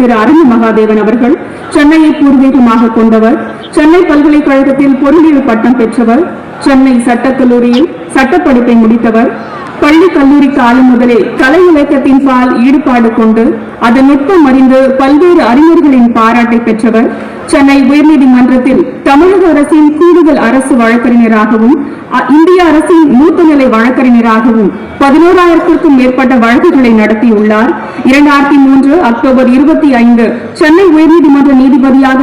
திரு அரங்க மகாதேவன் அவர்கள் சென்னையை பூர்வீகமாக கொண்டவர் சென்னை பல்கலைக்கழகத்தில் பொருளியல் பட்டம் பெற்றவர் சென்னை சட்டக்கல்லூரியில் சட்டப்படிப்பை முடித்தவர் பள்ளி கல்லூரி காலம் முதலே கலை இலக்கியத்தின் பால் ஈடுபாடு கொண்டு அதன் நுட்பம் அறிந்து பல்வேறு அறிஞர்களின் பாராட்டை பெற்றவர் சென்னை உயர்நீதிமன்றத்தில் தமிழக அரசின் கூடுதல் அரசு வழக்கறிஞராகவும் இந்திய அரசின் மூத்த நிலை வழக்கறிஞராகவும் பதினோராயிரத்திற்கும் மேற்பட்ட வழக்குகளை நடத்தியுள்ளார். இரண்டாயிரத்தி மூன்று அக்டோபர் இருபத்தி ஐந்து சென்னை உயர்நீதிமன்ற நீதிபதியாக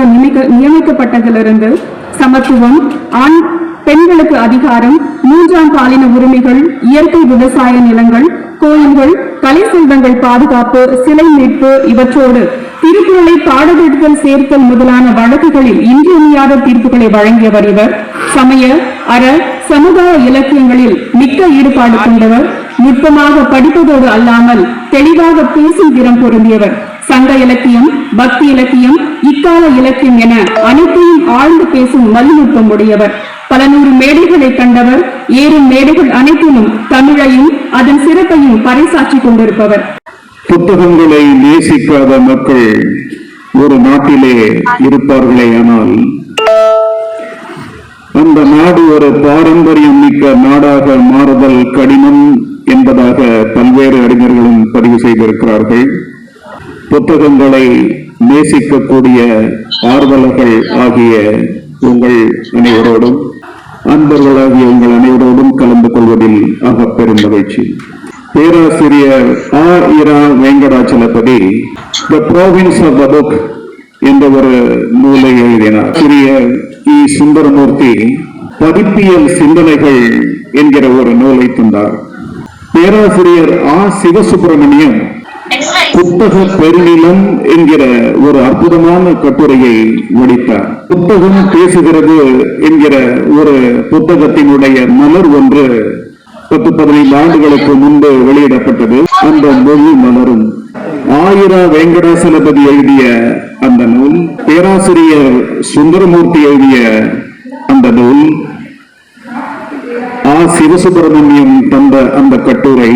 நியமிக்கப்பட்டதிலிருந்து சமத்துவம் ஆண் பெண்களுக்கு அதிகாரம் மூன்றாம் பாலின உரிமைகள் இயற்கை விவசாய நிலங்கள் கோயில்கள் கலை செல்வங்கள் பாதுகாப்பு சிலை மீட்பு இவற்றோடு திருக்குறளை பாடத்திட்டத்தில் சேர்த்தல் முதலான வழக்குகளில் இன்றியமையாத தீர்ப்புகளை வழங்கியவர் இவர். சமய அற சமுதாய இலக்கியங்களில் மிக்க ஈடுபாடு கொண்டவர். நுட்பமாக படிப்பதோடு அல்லாமல் தெளிவாக பேசும் திறம் பொருந்தியவர். சங்க இலக்கியம் பக்தி இலக்கியம் இக்கால இலக்கியம் என அனைத்தையும் ஆழ்ந்து பேசும் மல்லுநுட்பம் உடையவர். பல நூறு மேடைகளை கண்டவர் ஏறும் மேடைகள் அனைத்திலும் தமிழையும் அதன் சிறப்பையும் பறைசாற்றிக் கொண்டிருப்பவர். புத்தகங்களை நேசிக்காத மக்கள் ஒரு நாட்டிலே இருப்பார்களே ஆனால் அந்த நாடு ஒரு பாரம்பரியம் மிக்க நாடாக மாறுதல் கடினம் என்பதாக பல்வேறு அறிஞர்களும் பதிவு செய்திருக்கிறார்கள். புத்தகங்களை நேசிக்கக்கூடிய ஆர்வலர்கள் ஆகிய உங்கள் அனைவரோடும் அன்பர்களாகிய உங்கள் அனைவரோடும் கலந்து கொள்வதில் ஆக பெரும் மகிழ்ச்சி. பேராசிரியர் ஆ இரா Venkatachalapathy the province of the book என்ற ஒரு நூலை எழுதினார். ஆசிரியர் இ சுந்தரமூர்த்தி பதிப்பியல் சிந்தனைகள் என்கிற ஒரு நூலை தந்தார். பேராசிரியர் ஆ சிவசுப்பிரமணியம் புத்தக பெருநிலம் என்கிற ஒரு அற்புதமான கட்டுரையை முடித்தார் புத்தகம் பேசுகிறது என்கிற ஒரு புத்தகத்தினுடைய மலர் ஒன்று பத்து பதினைந்து ஆண்டுகளுக்கு முன்பு வெளியிடப்பட்டது. அந்த மொழி மலரும் ஆயிரா வெங்கடாசலபதி எழுதிய அந்த நூல் பேராசிரியர் சுந்தரமூர்த்தி எழுதிய அந்த நூல் ஆ. சிவசுப்பிரமணியம் தந்த அந்த கட்டுரை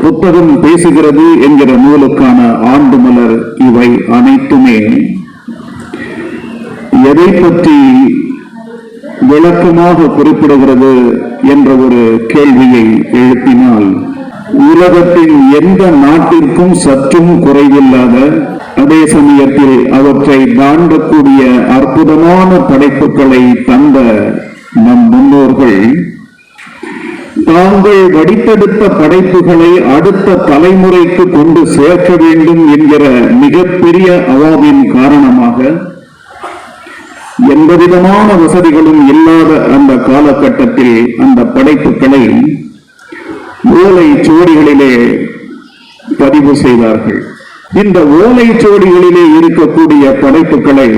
புத்தகம் பேசுகிறது என்கிற நூலுக்கான ஆண்டு மலர் இவை அனைத்துமே. எதை பற்றி விளக்கமாக குறிப்பிடுகிறது என்ற ஒரு கேள்வியை எழுப்பினால் உலகத்தின் எந்த நாட்டிற்கும் சற்றும் குறைவில்லாத அதே சமயத்தில் அவற்றை தாண்டக்கூடிய அற்புதமான படைப்புகளை தந்த நம் முன்னோர்கள் தாங்கள் வடித்தெடுத்த படைப்புகளை அடுத்த தலைமுறைக்கு கொண்டு சேர்க்க வேண்டும் என்கிற மிகப்பெரிய அவாவின் காரணமாக எந்த விதமான வசதிகளும் இல்லாத அந்த காலகட்டத்தில் அந்த படைப்புகளை ஓலை சுவடிகளிலே பதிவு செய்தார்கள். இந்த ஓலை சுவடிகளிலே இருக்கக்கூடிய படைப்புகளை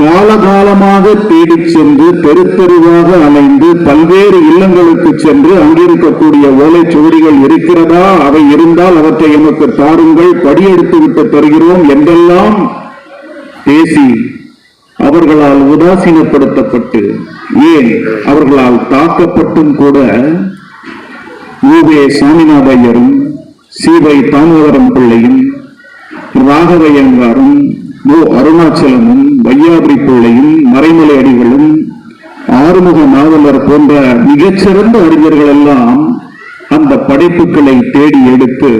காலகாலமாக தேடிச் சென்று தெரு தெருவாக அலைந்து பல்வேறு இல்லங்களுக்கு சென்று அங்கிருக்கக்கூடிய ஓலைச்சுவடிகள் இருக்கிறதா? அவை இருந்தால் அவற்றை எமக்கு தாருங்கள். படியெடுத்து விட்டு தருகிறோம் என்றெல்லாம் பேசி அவர்களால் உதாசீனப்படுத்தப்பட்டு ஏன் அவர்களால் தாக்கப்பட்டும் கூட யூவே சாமிநாதையரும் சீவை தாமோதரம் பிள்ளையும் ராகவையங்காரும் ஓ அருணாச்சலமும் வையாபுரி பிள்ளையும் மறைமலை அடிகளும் ஆறுமுக நாவலர் போன்ற மிகச்சிறந்த அறிஞர்கள் எல்லாம் அந்த படைப்புகளை தேடி எடுத்து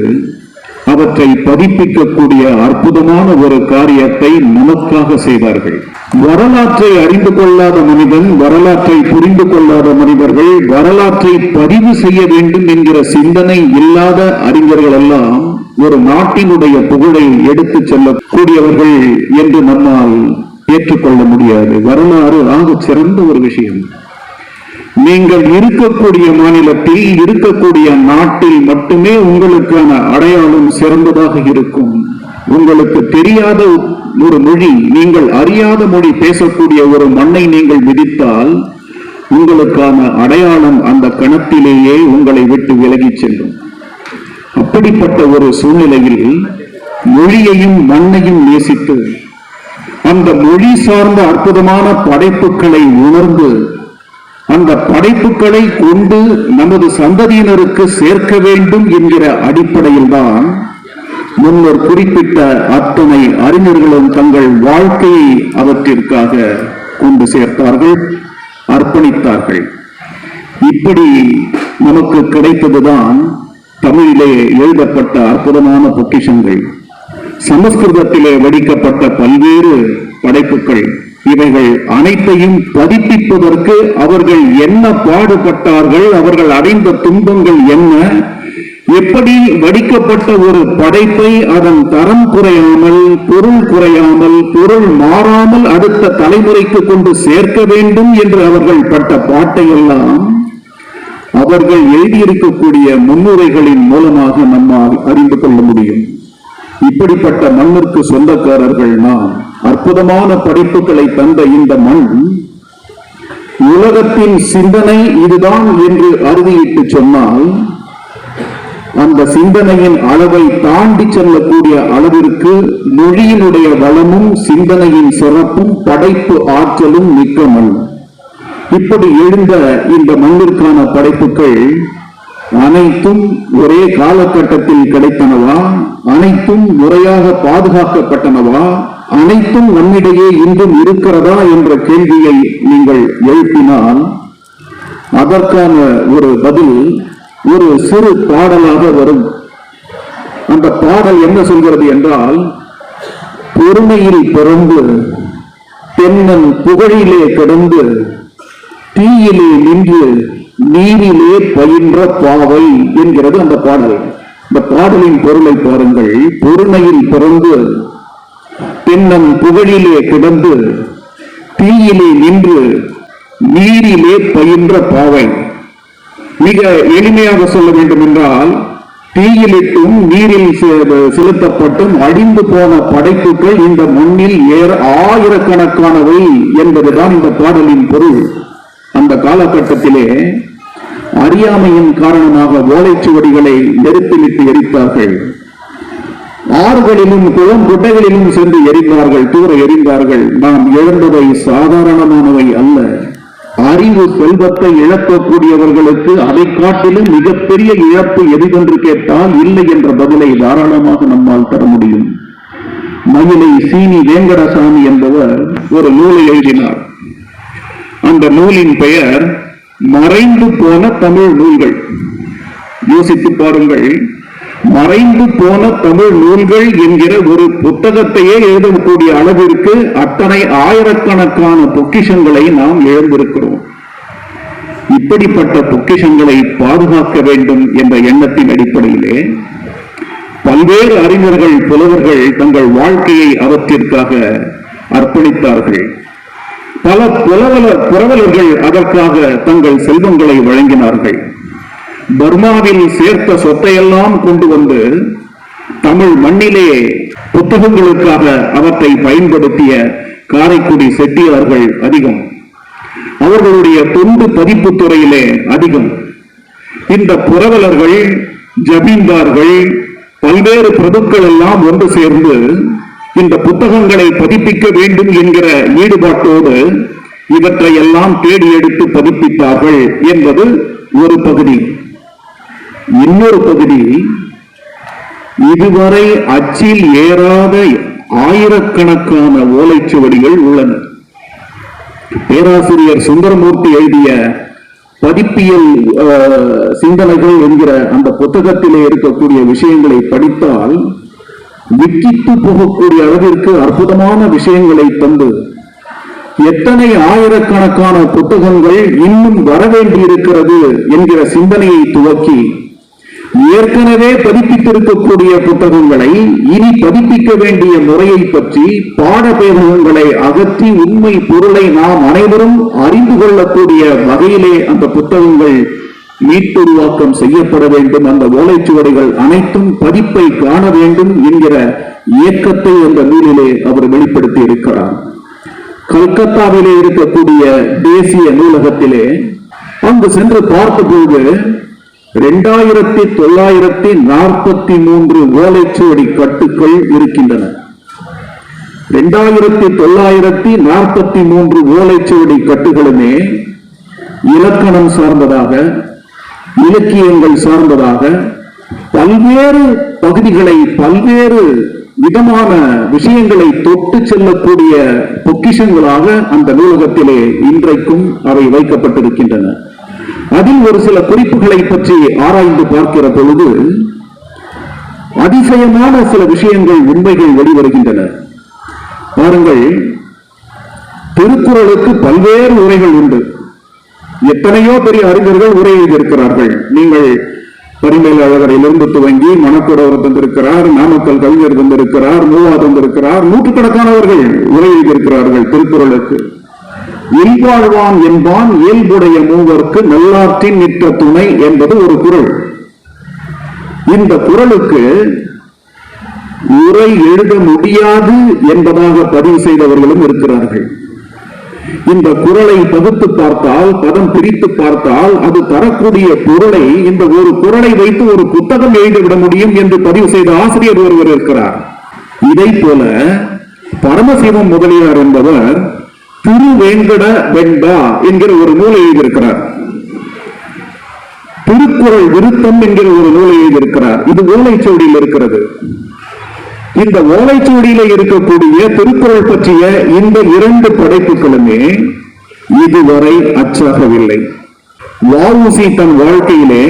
அவற்றை பதிப்பிக்கக்கூடிய அற்புதமான ஒரு காரியத்தை நமக்காக செய்தார்கள். வரலாற்றை அறிந்து கொள்ளாத மனிதன் வரலாற்றை புரிந்து கொள்ளாத மனிதர்கள் வரலாற்றை பதிவு செய்ய வேண்டும் என்கிற சிந்தனை இல்லாத அறிஞர்கள் எல்லாம் ஒரு நாட்டினுடைய புகழை எடுத்துச் செல்லக்கூடியவர்கள் என்று நம்மால் ஏற்றுக்கொள்ள முடியாது. வரலாறு ஆக சிறந்த ஒரு விஷயம். நீங்கள் இருக்கக்கூடிய மாநிலத்தில் இருக்கக்கூடிய நாட்டில் மட்டுமே உங்களுக்கான அடையாளம் சிறந்ததாக இருக்கும். உங்களுக்கு தெரியாத ஒரு மொழி நீங்கள் அறியாத மொழி பேசக்கூடிய ஒரு மண்ணை நீங்கள் விதித்தால் உங்களுக்கான அடையாளம் அந்த கணத்திலேயே உங்களை விட்டு விலகிச் செல்லும். அப்படிப்பட்ட ஒரு சூழ்நிலையில் மொழியையும் மண்ணையும் நேசித்து அந்த மொழி சார்ந்த அற்புதமான படைப்புகளை உணர்ந்து அந்த படைப்புகளை கொண்டு நமது சந்ததியினருக்கு சேர்க்க வேண்டும் என்கிற அடிப்படையில்தான் முன்னர் குறிப்பிட்ட அத்தனை அறிஞர்களும் தங்கள் வாழ்க்கையை அவற்றிற்காக கொண்டு சேர்த்தார்கள் அர்ப்பணித்தார்கள். இப்படி நமக்கு கிடைத்ததுதான் தமிழிலே எழுதப்பட்ட அற்புதமான பொக்கிஷங்கள். சமஸ்கிருதத்திலே வடிக்கப்பட்ட பல்வேறு படைப்புகள். இவைகள் அனைத்தையும் பதிப்பிப்பதற்கு அவர்கள் என்ன பாடுபட்டார்கள் அவர்கள் அடைந்த துன்பங்கள் என்ன எப்படி வடிக்கப்பட்ட ஒரு படைப்பை அதன் தரம் குறையாமல் பொருள் குறையாமல் பொருள் மாறாமல் அடுத்த தலைமுறைக்கு கொண்டு சேர்க்க வேண்டும் என்று அவர்கள் பட்ட பாட்டையெல்லாம் அவர்கள் எழுதியிருக்கக்கூடிய முன்னுரைகளின் மூலமாக நம்மால் அறிந்து கொள்ள முடியும். இப்படிப்பட்ட மண்ணிற்கு சொந்தக்காரர்கள் நாம் அற்புதமான படைப்புகளை தந்த இந்த மண் உலகத்தின் சிந்தனை இதுதான் என்று அறுதியிட்டு சொன்னால் அந்த சிந்தனையின் அளவை தாண்டி செல்லக்கூடிய அளவிற்கு மொழியினுடைய வளமும் சிந்தனையின் சிறப்பும் படைப்பு ஆற்றலும் மிக்க மண். இப்படி எழுந்த இந்த மண்ணிற்கான படைப்புகள் அனைத்தும் ஒரே காலகட்டத்தில் கிடைத்தனவா? அனைத்தும் முறையாக பாதுகாக்கப்பட்டனவா? அனைத்தும் நம்மிடையே இன்றும் இருக்கிறதா என்ற கேள்வியை நீங்கள் எழுப்பினால் அதற்கான ஒரு பதில் ஒரு சிறு பாடலாக வரும். அந்த பாடல் என்ன சொல்கிறது என்றால் பொறுமையில் பிறந்து தென்னன் புகழிலே கிடந்து தீயிலே நின்று நீரிலே பயின்ற பாவை என்கிறது அந்த பாடல். இந்த பாடலின் பொருளை பாருங்கள். பொறுமையில் பிறந்து பின்னம் புகழிலே கிடந்து தீயிலே நின்று நீரிலே பயின்ற பாவை. மிக எளிமையாக சொல்ல வேண்டும் என்றால் தீயிலிட்டும் நீரில் செ- செலுத்தப்பட்டும் அழிந்து போன படைப்புகள் இந்த மண்ணில் ஏற ஆயிரக்கணக்கானவை என்பதுதான் இந்த பாடலின் பொருள். அந்த காலகட்டத்திலே அறியாமையின் காரணமாக ஓலைச்சுவடிகளை நெருப்பிலிட்டு எரித்தார்கள் ஆறுகளிலும் குளம் குட்டைகளிலும் சென்று எரிந்தார்கள் தூர எரிந்தார்கள். நாம் இழந்தவை சாதாரணமானவை அல்ல. அறிவு செல்வத்தை இழக்கக்கூடியவர்களுக்கு அதை காட்டிலும் மிகப்பெரிய இழப்பு எதுவென்று கேட்டால் இல்லை என்ற பதிலை தாராளமாக நம்மால் தர முடியும். மயிலை சீனி வேங்கடசாமி என்பவர் ஒரு நூலை எழுதினார். அந்த நூலின் பெயர் மறைந்து போன தமிழ் நூல்கள். யோசித்து பாருங்கள். மறைந்து போன தமிழ் நூல்கள் என்கிற ஒரு புத்தகத்தையே எழுதக்கூடிய அளவிற்கு அத்தனை ஆயிரக்கணக்கான பொக்கிஷங்களை நாம் இழந்திருக்கிறோம் இப்படிப்பட்ட பொக்கிஷங்களை பாதுகாக்க வேண்டும் என்ற எண்ணத்தின் அடிப்படையிலே பல்வேறு அறிஞர்கள் புலவர்கள் தங்கள் வாழ்க்கையை அவற்றிற்காக அர்ப்பணித்தார்கள். பல புலவல புரவலர்கள் அதற்காக தங்கள் செல்வங்களை வழங்கினார்கள். பர்மாவில் சேர்த்த சொத்தையெல்லாம் கொண்டு வந்து தமிழ் மண்ணிலே புத்தகங்களுக்காக அவற்றை பயன்படுத்திய காரைக்குடி செட்டியார்கள் அதிகம். அவர்களுடைய தொண்டு பதிப்பு துறையிலே அதிகம். இந்த புரவலர்கள் ஜமீன்தார்கள் பல்வேறு பிரபுக்கள் எல்லாம் ஒன்று சேர்ந்து இந்த புத்தகங்களை பதிப்பிக்க வேண்டும் என்கிற ஈடுபாட்டோடு இவற்றை எல்லாம் தேடி எடுத்து பதிப்பித்தார்கள் என்பது ஒரு பகுதி. இன்னொரு பகுதி இதுவரை அச்சில் ஏறாத ஆயிரக்கணக்கான ஓலைச்சுவடிகள் உள்ளன. பேராசிரியர் சுந்தரமூர்த்தி எழுதிய பதிப்பியல் சிந்தனைகள் என்கிற அந்த புத்தகத்திலே இருக்கக்கூடிய விஷயங்களை படித்தால் விக்கித்து போகக்கூடிய அளவிற்கு அற்புதமான விஷயங்களை தந்து எத்தனை ஆயிரக்கணக்கான புத்தகங்கள் இன்னும் வரவேண்டி இருக்கிறது என்கிற சிந்தனையை துவக்கி ஏற்கனவே பதிப்பித்திருக்கக்கூடிய புத்தகங்களை இனி பதிப்பிக்க வேண்டிய முறையை பற்றி பாடபேதகங்களை அகற்றி உண்மை பொருளை நாம் அனைவரும் அறிந்து கொள்ளக்கூடிய வகையிலே அந்த புத்தகங்கள் மீட்டுருவாக்கம் செய்யப்பட வேண்டும். அந்த ஓலைச்சுவடிகள் அனைத்தும் பதிப்பை காண வேண்டும் என்கிற இயக்கத்தை அந்த நூலிலே அவர் வெளிப்படுத்தி இருக்கிறார். கல்கத்தாவிலே இருக்கக்கூடிய தேசிய நூலகத்திலே அங்கு சென்று பார்த்தபோது இரண்டாயிரத்தி தொள்ளாயிரத்தி நாற்பத்தி மூன்று ஓலைச்சுவடி கட்டுக்கள் இருக்கின்றன. இரண்டாயிரத்தி தொள்ளாயிரத்தி நாற்பத்தி மூன்று ஓலைச்சுவடி கட்டுகளுமே இலக்கணம் சார்ந்ததாக இலக்கியங்கள் சார்ந்ததாக பல்வேறு பகுதிகளை பல்வேறு விதமான விஷயங்களை தொட்டு செல்லக்கூடிய பொக்கிஷங்களாக அந்த நூலகத்திலே இன்றைக்கும் அவை வைக்கப்பட்டிருக்கின்றன. அதில் ஒரு சில குறிப்புகளை பற்றி ஆராய்ந்து பார்க்கிற பொழுது அதிசயமான சில விஷயங்கள் உண்மைகள் வெளிவருகின்றன. பாருங்கள் திருக்குறளுக்கு பல்வேறு உரைகள் உண்டு. எத்தனையோ பெரிய அறிஞர்கள் உரை எழுதியிருக்கிறார்கள். நீங்கள் பரிமேல் அழகரிலிருந்து துவங்கி மணக்குடவர் தந்திருக்கிறார் நாமக்கல் கவிஞர் தந்திருக்கிறார் மூவா தந்திருக்கிறார் நூற்றுக்கணக்கானவர்கள் உரை எழுதியிருக்கிறார்கள் திருக்குறளுக்கு. இல்வாழ்வான் என்பான் இயல்புடைய மூவர்க்கு நல்லாற்றின் நிற்ற துணை என்பது ஒரு குறள் இந்த குறளுக்கு உரை எழுத முடியாது என்பதாக பதிவு செய்தவர்களும் இருக்கிறார்கள். இந்த குறளை தொகுத்து பார்த்தால் பதம் பிரித்து பார்த்தால் அது தரக்கூடிய பொருளை இந்த ஒரு குரலை வைத்து ஒரு புத்தகம் எழுதிவிட முடியும் என்று பதிவு செய்த ஆசிரியர் ஒருவர் இருக்கிறார். இதை போல பரமசிவம் முதலியார் என்பவர் திருவேங்கட வெங்கா என்கிற ஒரு நூலை எழுதியிருக்கிறார். திருக்குறள் விருத்தம் என்கிற ஒரு நூலை எழுதியிருக்கிறார். இது ஓலைச்சுவடியில் இருக்கிறது. இந்த ஓலைச்சுவடியில இருக்கக்கூடிய திருக்குறள் பற்றிய இந்த இரண்டு படைப்புகளுமே இதுவரை அச்சாகவில்லை வஉசி தன் வாழ்க்கையிலே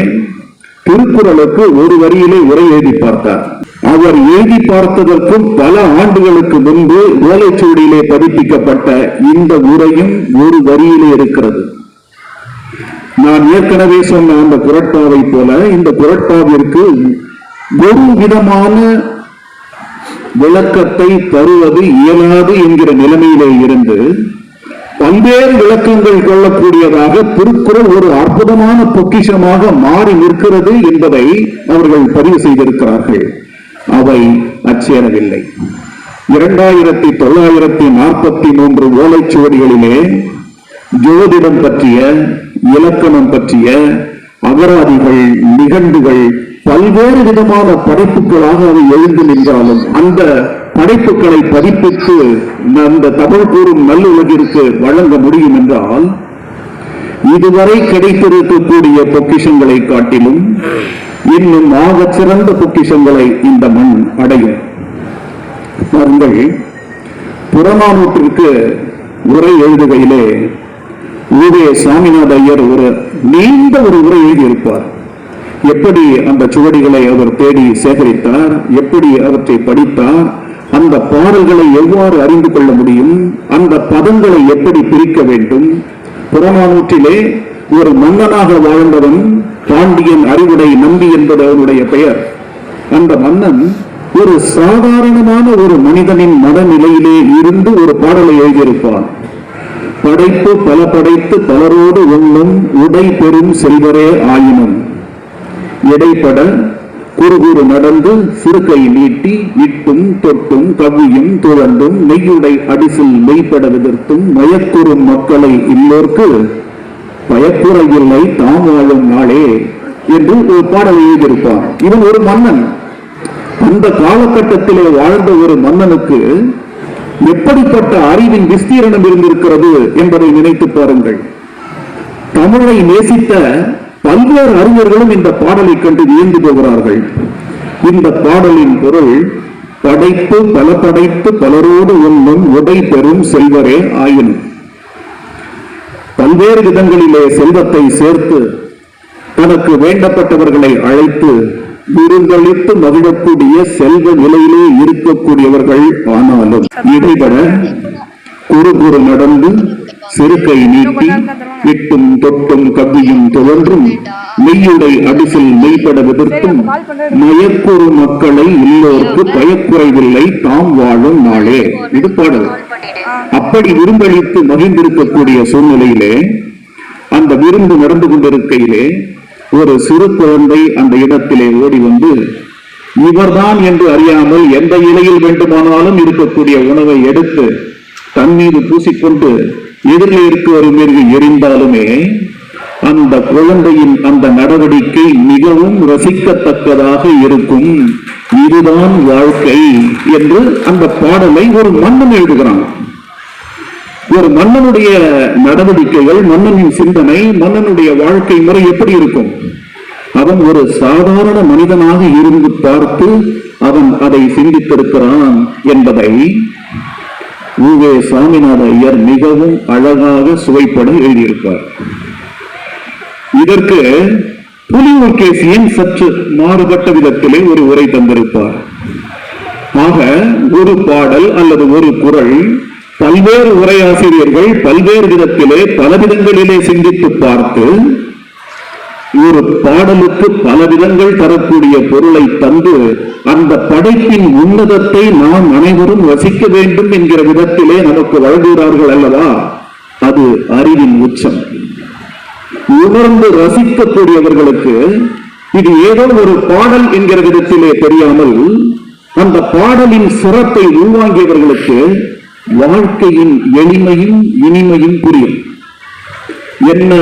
திருக்குறளுக்கு ஒரு வரியிலே உரை எழுதி பார்த்தார். அவர் எழுதி பார்த்ததற்கும் பல ஆண்டுகளுக்கு முன்பு ஓலைச்சுவடியிலே பதிப்பிக்கப்பட்ட இந்த உரையும் ஒரு வரியிலே இருக்கிறது. நான் ஏற்கனவே சொன்ன அந்த குரட்பாவை போல இந்த குரட்பாவிற்கு ஒரு விதமான விளக்கத்தை தருவது இயலாது என்கிற நிலைமையிலே இருந்து பல்வேறு விளக்கங்கள் கொள்ளக்கூடியதாக திருக்குறள் ஒரு அற்புதமான பொக்கிஷமாக மாறி நிற்கிறது என்பதை அவர்கள் பதிவு செய்திருக்கிறார்கள். அவை அச்சேரவில்லை. இரண்டாயிரத்தி தொள்ளாயிரத்தி நாற்பத்தி மூன்று ஓலைச்சுவடிகளிலே ஜோதிடம் பற்றிய இலக்கணம் பற்றிய அகராதிகள் நிகழ்வுகள் பல்வேறு விதமான படைப்புகளாக அவை எழுந்து நின்றாலும் அந்த படைப்புகளை பதிப்பித்து அந்த தமிழ் கூறும் நல்லுலகிற்கு வழங்க முடியும் என்றால் இதுவரை கிடைத்திருக்கக்கூடிய பொக்கிஷங்களை காட்டிலும் இன்னும் ஆகச் சிறந்த பொக்கிஷங்களை இந்த மண் அடையும். பாருங்கள் புறநானூற்றிற்கு உரை எழுதுகையிலே ஊவே சாமிநாத ஐயர் ஒரு நீண்ட ஒரு உரை எழுதியிருப்பார். எப்படி அந்த சுவடிகளை அவர் தேடி சேகரித்தார் எப்படி அவற்றை படித்தார் அந்த பாடல்களை எவ்வாறு அறிந்து கொள்ள முடியும் அந்த பதங்களை எப்படி பிரிக்க வேண்டும். புறநானூற்றிலே ஒரு மன்னனாக வாழ்ந்தவன் பாண்டியன் அறிவுடை நம்பி என்பது அவனுடைய பெயர். அந்த மன்னன் ஒரு சாதாரணமான ஒரு மனிதனின் மனநிலையிலே இருந்து ஒரு பாடலை எழுதியிருப்பான். படைப்பு பல படைத்து பலரோடு உண்ணும் உடை பெறும் செல்வரே ஆயினும். இடைப்பட குறுகுறு நடந்து சிறுகை நீட்டி இட்டும் தொட்டும் கவ்வியும் துழந்தும் மெய்யுடை அடிசில் மெய்ப்பட விதிர்த்தும் மயக்குறும் மக்களை இல்லோர்க்கு பயக்குறையில்லை தாம் வாழும் நாளே என்று ஒரு பாடல் எழுதியிருப்பார். இவன் ஒரு மன்னன். அந்த காலகட்டத்திலே வாழ்ந்த ஒரு மன்னனுக்கு எப்படிப்பட்ட அறிவின் விஸ்தீரணம் இருந்திருக்கிறது என்பதை நினைத்து பாருங்கள். தமிழை நேசித்த பல்வேறு அறிஞர்களும் இந்த பாடலை கண்டு வியந்து போகிறார்கள். இந்த பாடலின் பொருள் படைப்பு பல படைத்து பலரோடு ஒன்றும் உடை பெறும் செல்வரே ஆயினும் பல்வேறு விதங்களிலே செல்வத்தை சேர்த்து தனக்கு வேண்டப்பட்டவர்களை அழைத்து விருந்தளித்து மகிழக்கூடிய செல்வ நிலையிலே இருக்கக்கூடியவர்கள் ஆனாலும் இடைபட குறு குறு நடந்து சிறுகை நீட்டி எட்டும் தொட்டும் கவ்வியும் தொடர்ந்தும் மெய்யுடை அடிசில் மெய்ப்பட விதிர்த்தும் மயக்குறு மக்களை இல்லோர்க்கு பயக்குறைவில்லை தாம் வாழும் நாளே. இது பாடல். அப்படி விரும்பளித்து மகிழ்ந்திருக்கக்கூடிய சூழ்நிலையிலே அந்த விருந்து நடந்து கொண்டிருக்கையிலே ஒரு சிறு குழந்தை அந்த இடத்திலே ஓடி வந்து இவர்தான் என்று அறியாமல் எந்த இலையில் வேண்டுமானாலும் இருக்கக்கூடிய உணவை எடுத்து தன் மீது பூசிக்கொண்டு எதிரில் இருக்கிற மீது எரிந்தாலுமே அந்த குழந்தையின் அந்த நடவடிக்கை மிகவும் ரசிக்கத்தக்கதாக இருக்கும். இதுதான் வாழ்க்கை என்று அந்த பாடலை ஒரு மன்னன் எழுதுகிறான். ஒரு மன்னனுடைய நடவடிக்கைகள் மன்னனின் சிந்தனை மன்னனுடைய வாழ்க்கை முறை எப்படி இருக்கும்? அவன் ஒரு சாதாரண மனிதனாக இருந்து பார்த்து அவன் அதை சிந்தித்திருக்கிறான் என்பதை ஊவே சாமிநாத ஐயர் மிகவும் அழகாக சுவைப்பட எழுதியிருப்பார். இதற்கு புலியூர் கேசியன் சற்று மாறுபட்ட விதத்திலே ஒரு உரை தந்திருப்பார். ஆக ஒரு பாடல் அல்லது ஒரு குரல் பல்வேறு உரையாசிரியர்கள் பல்வேறு விதத்திலே பல விதங்களிலே சிந்தித்து பார்த்து ஒரு பாடலுக்கு பல விதங்கள் தரக்கூடிய பொருளை தந்து அந்த படைப்பின் உன்னதத்தை நாம் அனைவரும் ரசிக்க வேண்டும் என்கிற விதத்திலே நமக்கு வழங்குகிறார்கள் அல்லவா? அது அறிவின் உச்சம். உணர்ந்து ரசிக்கக்கூடியவர்களுக்கு இது ஏதோ ஒரு பாடல் என்கிற விதத்திலே தெரியாமல் அந்த பாடலின் சிறப்பை உள்வாங்கியவர்களுக்கு வாழ்க்கையின் எளிமையும் இனிமையும் புரியும். என்ன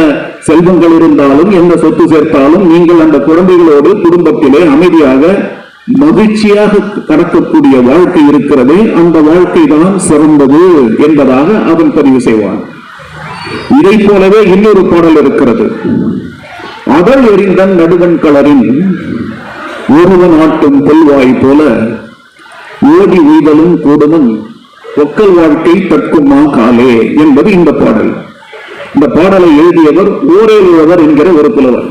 செல்வங்கள் இருந்தாலும் என்ன சொத்து சேர்த்தாலும் நீங்கள் அந்த குழந்தைகளோடு குடும்பத்திலே அமைதியாக மகிழ்ச்சியாக கடக்கக்கூடிய வாழ்க்கை இருக்கிறது அந்த வாழ்க்கை தான் சிறந்தது என்பதாக அவன் பதிவு செய்வான். இதை போலவே இன்னொரு பாடல் இருக்கிறது. அதழ் எறிந்தன் நடுவன் கலரின் ஒருவன் ஆட்டும் கொள்வாய் போல ஓடி உய்தலும் கூடுவன் ஒக்கல் வாழ்க்கை தற்குமா காலே என்பது இந்த பாடல். இந்த பாடலை எழுதியவர் ஊரேழுவர் என்கிற ஒரு புலவர்.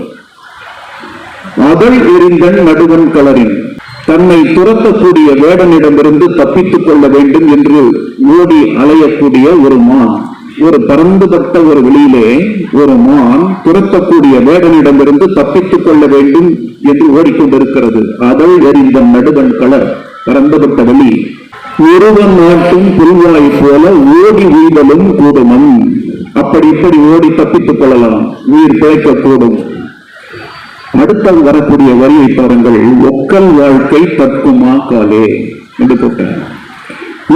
அதழ் எரிந்தன் நடுவன் கலரின். தன்னை துரத்தக்கூடிய வேடனிடமிருந்து தப்பித்துக் கொள்ள வேண்டும் என்று ஓடி அலையக்கூடிய ஒரு மான். ஒரு பறந்துபட்ட ஒரு வெளியிலே ஒரு மான் துரத்தக்கூடிய வேடனிடமிருந்து தப்பித்துக் கொள்ள வேண்டும் என்று ஓடிக்கொண்டிருக்கிறது. அதழ் எறிந்த நடுவன் கலர் பறந்துபட்ட வெளி. ஒருவன் நாட்டும் புல்வாய் போல ஓடி உய்தலும் கூடுமன். அப்படி இப்படி ஓடி தப்பித்துக் கொள்ளலாம். உயிர் பிழைக்கக்கூடும். அடுத்த வரக்கூடிய வரியை பாருங்கள். ஒக்கல் வாழ்க்கை தற்குமா காலே என்று போட்டார்.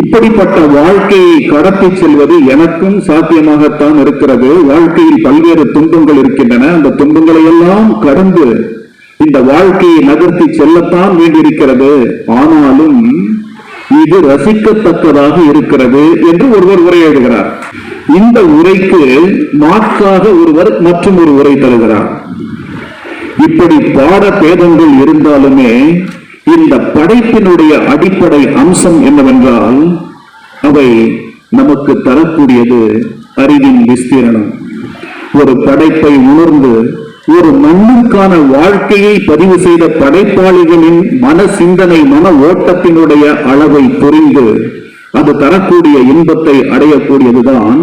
இப்படிப்பட்ட வாழ்க்கையை கடத்தி செல்வது எனக்கும் சாத்தியமாகத்தான் இருக்கிறது. வாழ்க்கையில் பல்வேறு துன்பங்கள் இருக்கின்றன. அந்த துன்பங்களை எல்லாம் கடந்து இந்த வாழ்க்கையை நகர்த்தி செல்லத்தான் வேண்டியிருக்கிறது. ஆனாலும் இது ரசிக்கத்தக்கதாக இருக்கிறது என்று ஒருவர் உரையாடுகிறார். இந்த உரைக்கு மாற்றாக ஒருவர் மற்றும் ஒரு உரை தருகிறார். இப்படி பாட பேதங்கள் இருந்தாலுமே இந்த படைப்பினுடைய அடிப்படை அம்சம் என்னவென்றால் அவை நமக்கு தரக்கூடியது அறிவின் விஸ்தீரணம். ஒரு படைப்பை உணர்ந்து ஒரு மண்ணுக்கான வாழ்க்கையை பதிவு செய்த படைப்பாளிகளின் மன சிந்தனை மன ஓட்டத்தினுடைய அளவை புரிந்து அது தரக்கூடிய இன்பத்தை அடையக்கூடியதுதான்.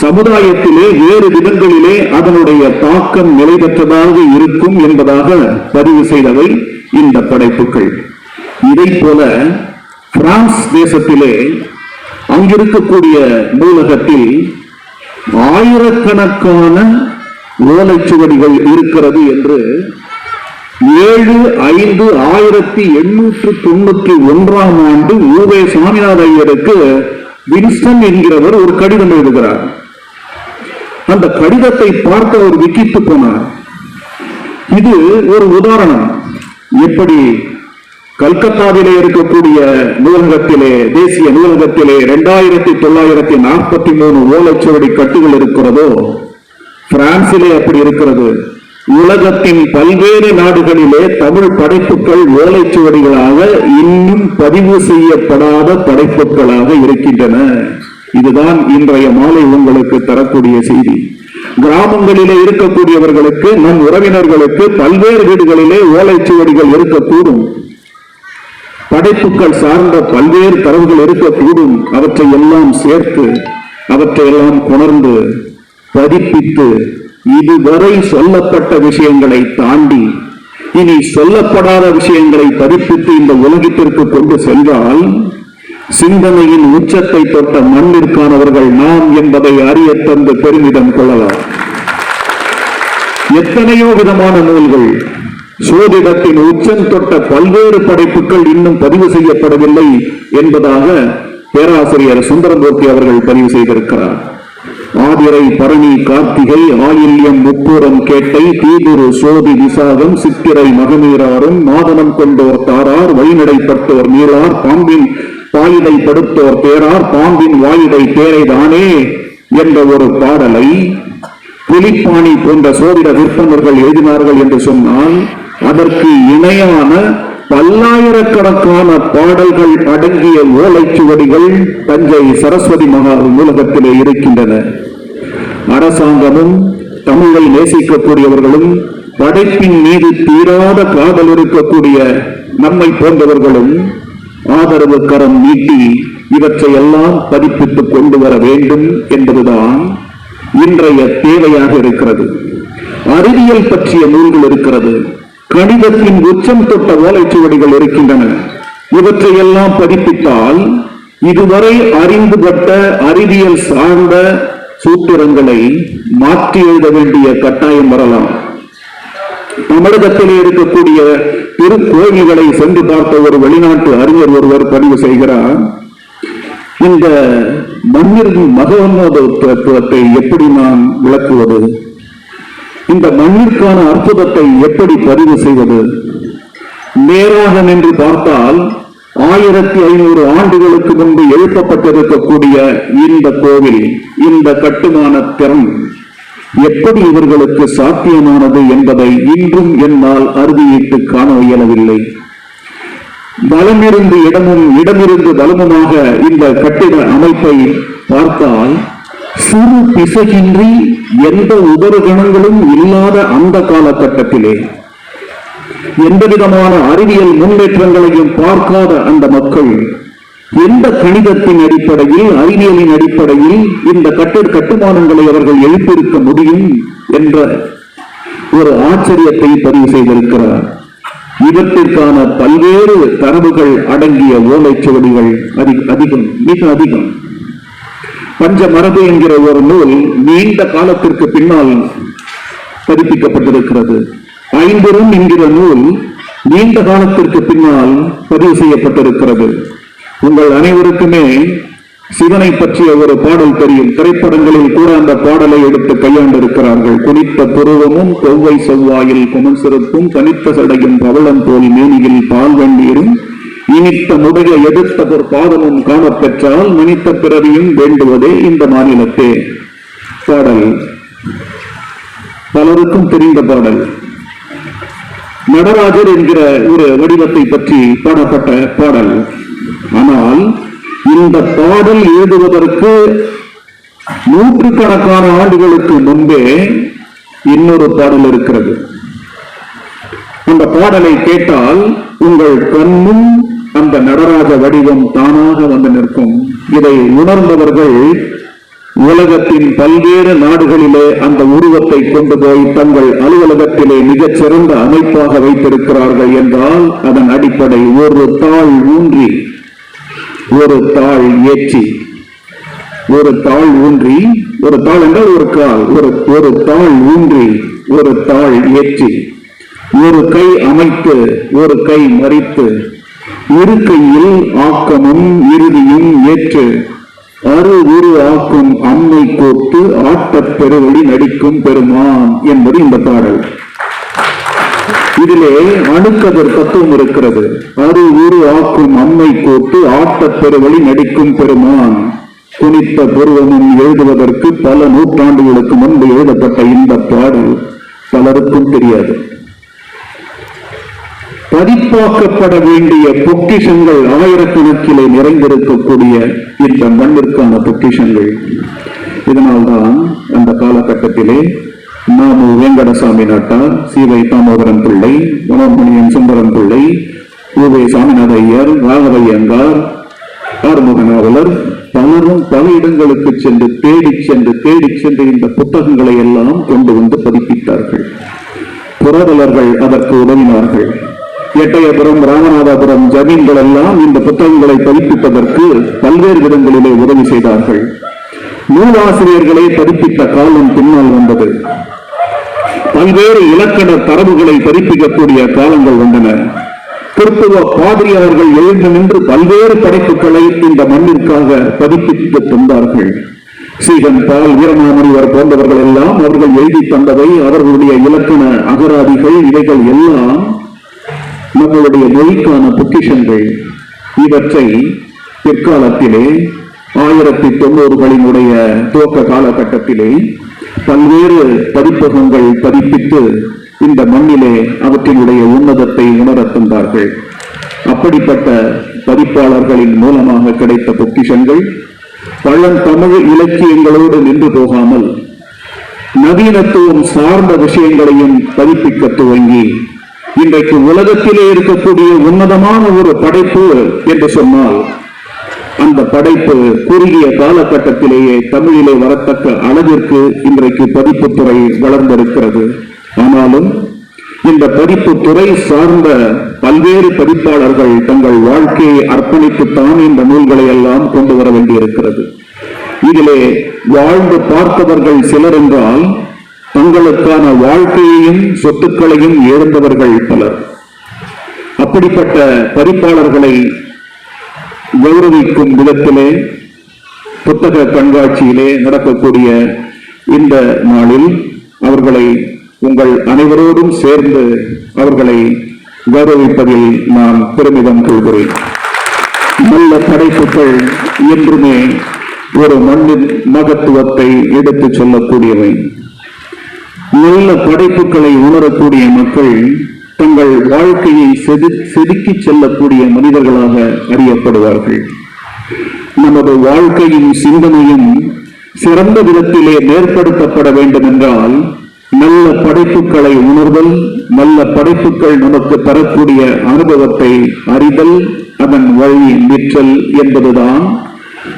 சமுதாயத்திலே வேறு விதங்களிலே அதனுடைய தாக்கம் நிலை பெற்றதாக இருக்கும் என்பதாக பதிவு செய்தவை இந்த படைப்புகள். இதை போல பிரான்ஸ் தேசத்திலே அங்கிருக்கக்கூடிய நூலகத்தில் ஆயிரக்கணக்கான ஓலைச்சுவடிகள் இருக்கிறது என்று ஏழு ஐந்து ஆயிரத்தி எண்ணூற்று தொண்ணூற்றி ஒன்றாம் ஆண்டு ஊவே சுவாமிநாத ஐயருக்கு வின்ஸ்டன் என்கிறவர் ஒரு கடிதம் எழுதுகிறார். அந்த கடிதத்தை பார்த்து அவர் விக்கித்து போனார். இது ஒரு உதாரணம். எப்படி கல்கத்தாவிலே இருக்கக்கூடிய நூலகத்திலே தேசிய நூலகத்திலே இரண்டாயிரத்தி தொள்ளாயிரத்தி நாற்பத்தி மூணு ஓலைச்சுவடி கட்டுகள் இருக்கிறதோ பிரான்சிலே அப்படி இருக்கிறது? உலகத்தின் பல்வேறு நாடுகளிலே தமிழ் படைப்புகள் ஓலைச்சுவடிகளாக இன்னும் பதிவு செய்யப்படாத படைப்புகளாக இருக்கின்றன. இதுதான் இன்றைய மாலை உங்களுக்கு தரக்கூடிய செய்தி. கிராமங்களிலே இருக்கக்கூடியவர்களுக்கு நம் உறவினர்களுக்கு பல்வேறு வீடுகளிலே ஓலைச்சுவடிகள் இருக்கக்கூடும். படைப்புகள் சார்ந்த பல்வேறு தரவுகள் இருக்கக்கூடும். அவற்றை எல்லாம் சேர்த்து அவற்றை எல்லாம் கொணர்ந்து பதிப்பித்து இதுவரை சொல்லப்பட்ட விஷயங்களை தாண்டி இனி சொல்லப்படாத விஷயங்களை பதிப்பித்து இந்த உலகத்திற்கு கொண்டு சென்றால் சிந்தனையின் உச்சத்தை தொட்ட மண்ணிற்கானவர்கள் நாம் என்பதை அறிய தந்து பெருமிதம் கொள்ளலாம். எத்தனையோ விதமான நூல்கள் சோதிடத்தின் உச்சம் தொட்ட பல்வேறு படைப்புகள் இன்னும் பதிவு செய்யப்படவில்லை என்பதாக பேராசிரியர் சுந்தரமூர்த்தி அவர்கள் பதிவு செய்திருக்கிறார். ஆதிரை பரணி கார்த்திகை ஆயில்யம் முப்பூரம் கேட்டை தீதுரு சோதி விசாகம் சித்திரை மகநீராரும் மாதனம் கொண்டோர் தாரார் வழிநடைப்பட்டோர் நீரார் பாம்பின் பாயிடை படுத்தோர் பேரார் பாம்பின் வாயிடை தேரை தானே என்ற ஒரு பாடலை புலிப்பாணி போன்ற சோதிட விற்பனர்கள் எழுதினார்கள் என்று சொன்னால் அதற்கு இணையான பல்லாயிரக்கணக்கான பாடல்கள் அடங்கிய ஓலைச்சுவடிகள் தஞ்சை சரஸ்வதி மகா நூலகத்திலே இருக்கின்றன. அரசாங்கமும் தமிழை நேசிக்கக்கூடியவர்களும் படைப்பின் மீது தீராத காதல் இருக்கக்கூடிய நம்மை போன்றவர்களும் ஆதரவு கரம் நீட்டி இவற்றை எல்லாம் பதிப்பித்துக் கொண்டு வர வேண்டும் என்பதுதான் இன்றைய தேவையாக இருக்கிறது. அறிவியல் பற்றிய நூல்கள் இருக்கிறது. கணிதத்தின் உச்சம் தொட்ட ஓலைச்சுவடிகள் இருக்கின்றன. இவற்றையெல்லாம் பதிப்பித்தால் இதுவரை அறிந்துபட்ட அறிவியல் சார்ந்த சூத்திரங்களை மாற்றி எழுத வேண்டிய கட்டாயம் வரலாம். தமிழகத்திலே இருக்கக்கூடிய திருக்கோயில்களை சென்று பார்த்த ஒரு வெளிநாட்டு அறிஞர் ஒருவர் பதிவு செய்கிறார் இந்த மண்ணிற்கு மகோன்னதத்துவத்தை எப்படி நான் விளக்குவது? இந்த மண்ணிற்கான அற்புதத்தை எப்படி பதிவு செய்வது? நேராக நின்று பார்த்தால் ஆயிரத்தி ஐநூறு ஆண்டுகளுக்கு முன்பு எழுப்பப்பட்டிருக்கக்கூடிய இந்த கோவில் இந்த கட்டுமான திறன் எப்படி இவர்களுக்கு சாத்தியமானது என்பதை இன்றும் என்னால் அறுதியிட்டு காண இயலவில்லை. பலமிருந்து இடமும் இடமிருந்து பலமுமாக இந்த கட்டிட அமைப்பை பார்த்தால் சிறு பிசகின்றி எந்த உபரிகணங்களும் இல்லாத அந்த காலகட்டத்திலே எந்த விதமான அறிவியல் முன்னேற்றங்களையும் பார்க்காத அந்த மக்கள் எந்த கணிதத்தின் அடிப்படையில் அறிவியலின் அடிப்படையில் இந்த கட்டு கட்டுமானங்களை அவர்கள் எழுப்பியிருக்க முடியும் என்ற ஒரு ஆச்சரியத்தை பதிவு செய்திருக்கிறார். இவற்றிற்கான பல்வேறு தரவுகள் அடங்கிய ஓலைச்சுவடிகள் அதிகம் மிக அதிகம். பஞ்ச மரபு என்கிற ஒரு நூல் நீண்ட காலத்திற்கு பின்னால் பதிப்பிக்கப்பட்டிருக்கிறது. ஐம்பெரும் என்கிற நூல் நீண்ட காலத்திற்கு பின்னால் பதிவு செய்யப்பட்டிருக்கிறது. உங்கள் அனைவருக்குமே சிவனை பற்றிய ஒரு பாடல் தெரியும். திரைப்படங்களில் கூட அந்த பாடலை எடுத்து கையாண்டிருக்கிறார்கள். குனித்த துருவமும் கொவ்வை செவ்வாயில் குமன் சிறப்பும் தனித்த சடையும் பவளம் போல் மேனியில் பால் வண்டியரும் இனித்த முடைய எடுத்த ஒரு பாதமும் காணப்பெற்றால் மனித பிறவியும் வேண்டுவதே இந்த மாநிலத்தே. பாடல். பலருக்கும் தெரிந்த பாடல். நடராஜர் என்கிற ஒரு வடிவத்தை பற்றி பாடப்பட்ட பாடல். ஆனால் இந்த பாடல் எழுதுவதற்கு நூற்றுக்கணக்கான ஆண்டுகளுக்கு முன்பே இன்னொரு பாடல் இருக்கிறது. அந்த பாடலை கேட்டால் உங்கள் கண்ணும் அந்த நடராஜ வடிவம் தானாக வந்து நிற்கும். இதை உணர்ந்தவர்கள் உலகத்தின் பல்வேறு நாடுகளிலே அந்த உருவத்தை கொண்டு போய் தங்கள் அலுவலகத்திலே மிகச் சிறந்த அமைப்பாக வைத்திருக்கிறார்கள் என்றால் அதன் அடிப்படை ஒரு தாள் ஊன்றி ஒரு தாள் ஏற்றி ஒரு தாள் ஊன்றி ஒரு தாள் என்றால் ஒரு கால் ஒரு ஒரு தாள் ஊன்றி ஒரு தாள் ஏற்றி ஒரு கை அமைத்து ஒரு கை மறித்து இருக்கையில் ஆக்கமும் இறுதியும் ஏற்று அரு உரு ஆக்கும் அம்மை கோட்டு ஆட்டப் பெருவழி நடிக்கும் பெருமான் என்பது இந்த பாடல். இதிலே அணுக்கதர் தத்துவம் இருக்கிறது. அரு உரு ஆக்கும் அம்மை கோட்டு ஆட்டப் பெருவழி நடிக்கும் பெருமான். குனித்த புருவமும் எழுதுவதற்கு பல நூற்றாண்டுகளுக்கு முன்பு எழுதப்பட்ட இந்த பாடல் பலருக்கும் தெரியாது. பதிப்பாக்கப்பட வேண்டிய பொக்கிஷங்கள் ஆயிரக்கணக்கிலே நிறைந்திருக்கக்கூடிய இந்த மண்ணிற்கான பொக்கிஷங்கள். இதனால்தான் அந்த காலகட்டத்திலே நாமு வேங்கடசாமி நாட்டார் சீவை தாமோதரன் பிள்ளை மனோன்மணியன் சுந்தரம் பிள்ளை உவே சாமிநாத ஐயர் ராகவையங்கார் ஆறுமுக நாவலர் பலரும் பல இடங்களுக்கு சென்று தேடிச் சென்று தேடிச் சென்று இந்த புத்தகங்களை எல்லாம் கொண்டு வந்து பதிப்பித்தார்கள். புரதலர்கள் அதற்கு உதவினார்கள். எட்டயபுரம் ராமநாதபுரம் ஜமீன்கள் எல்லாம் இந்த புத்தகங்களை பதிப்பிப்பதற்கு பல்வேறு விதங்களிலே உதவி செய்தார்கள். நூலாசிரியர்களை பதிப்பித்த காலம் பின்னால் வந்தது. பல்வேறு இலக்கண தரவுகளை பதிப்பிக்கக்கூடிய காலங்கள் வந்தன. கிறிஸ்துவ பாதிரியார்கள் எழுந்து நின்று பல்வேறு படைப்புகளை இந்த மண்ணிற்காக பதிப்பித்து தந்தார்கள். சீகன் பால் வீரமாமணிவர் போன்றவர்கள் எல்லாம் அவர்கள் எழுதி தந்தவை அவர்களுடைய இலக்கண அகராதிகள் இவைகள் எல்லாம் நம்மளுடைய மொழிக்கான பொக்கிஷங்கள் இவற்றை பிற்காலத்திலே ஆயிரத்தி தொண்ணூறுகளினுடைய துவக்க காலகட்டத்திலே பல்வேறு பதிப்பகங்கள் பதிப்பித்து இந்த மண்ணிலே அவற்றினுடைய உன்னதத்தை உணரத் தந்தார்கள். அப்படிப்பட்ட பதிப்பாளர்களின் மூலமாக கிடைத்த பொக்கிஷங்கள் பழந்தமிழ் இலக்கியங்களோடு நின்று போகாமல் நவீனத்துவம் சார்ந்த விஷயங்களையும் பதிப்பிக்க துவங்கி இன்றைக்கு உலகத்திலே இருக்கக்கூடிய உன்னதமான ஒரு படைப்பு என்று சொன்னால் அந்த படைப்பு குறுகிய காலகட்டத்திலேயே தமிழிலே வரத்தக்க அளவிற்கு இன்றைக்கு பதிப்புத்துறை வளர்ந்திருக்கிறது. ஆனாலும் இந்த பதிப்பு துறை சார்ந்த பல்வேறு பதிப்பாளர்கள் தங்கள் வாழ்க்கையை அர்ப்பணித்துத்தான் இந்த நூல்களை எல்லாம் கொண்டு வர வேண்டியிருக்கிறது. இதிலே வாழ்ந்து பார்த்தவர்கள் சிலர் என்றால் தங்களுக்கான வாழ்க்கையையும் சொத்துக்களையும் இழந்தவர்கள் பலர். அப்படிப்பட்ட பரிப்பாளர்களை கௌரவிக்கும் விதத்திலே புத்தக கண்காட்சியிலே நடக்கக்கூடிய இந்த நாளில் அவர்களை உங்கள் அனைவரோடும் சேர்ந்து அவர்களை கௌரவிப்பதில் நான் பெருமிதம் கொள்கிறேன். நல்ல படைப்புகள் என்றுமே ஒரு மண்ணின் மகத்துவத்தை எடுத்துச் சொல்லக்கூடியவை. நல்ல படைப்புகளை உணரக்கூடிய மக்கள் தங்கள் வாழ்க்கையை செது செதுக்கிச் செல்லக்கூடிய மனிதர்களாக அறியப்படுவார்கள். நமது வாழ்க்கையின் சிந்தனையும் சிறந்த விதத்திலே மேற்படுத்தப்பட வேண்டும் என்றால் நல்ல படைப்புகளை உணர்தல் நல்ல படைப்புகள் நமக்கு தரக்கூடிய அனுபவத்தை அறிதல் அதன் வழி நிற்றல் என்பதுதான்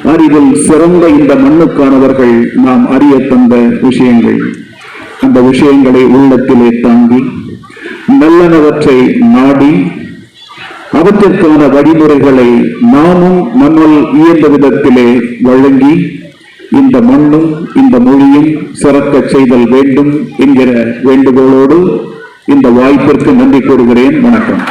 அறிவில் சிறந்த இந்த மண்ணுக்கானவர்கள் நாம் அறிய தந்த விஷயங்கள். அந்த விஷயங்களை உள்ளத்திலே தாங்கி நல்லனவற்றை நாடி அவற்றிற்கான வழிமுறைகளை நாமும் நம்மால் இயந்த விதத்திலே வழங்கி இந்த மண்ணும் இந்த மொழியும் சிறக்கச் செய்தல் வேண்டும் என்கிற வேண்டுகோளோடு இந்த வாய்ப்பிற்கு நன்றி கூறுகிறேன். வணக்கம்.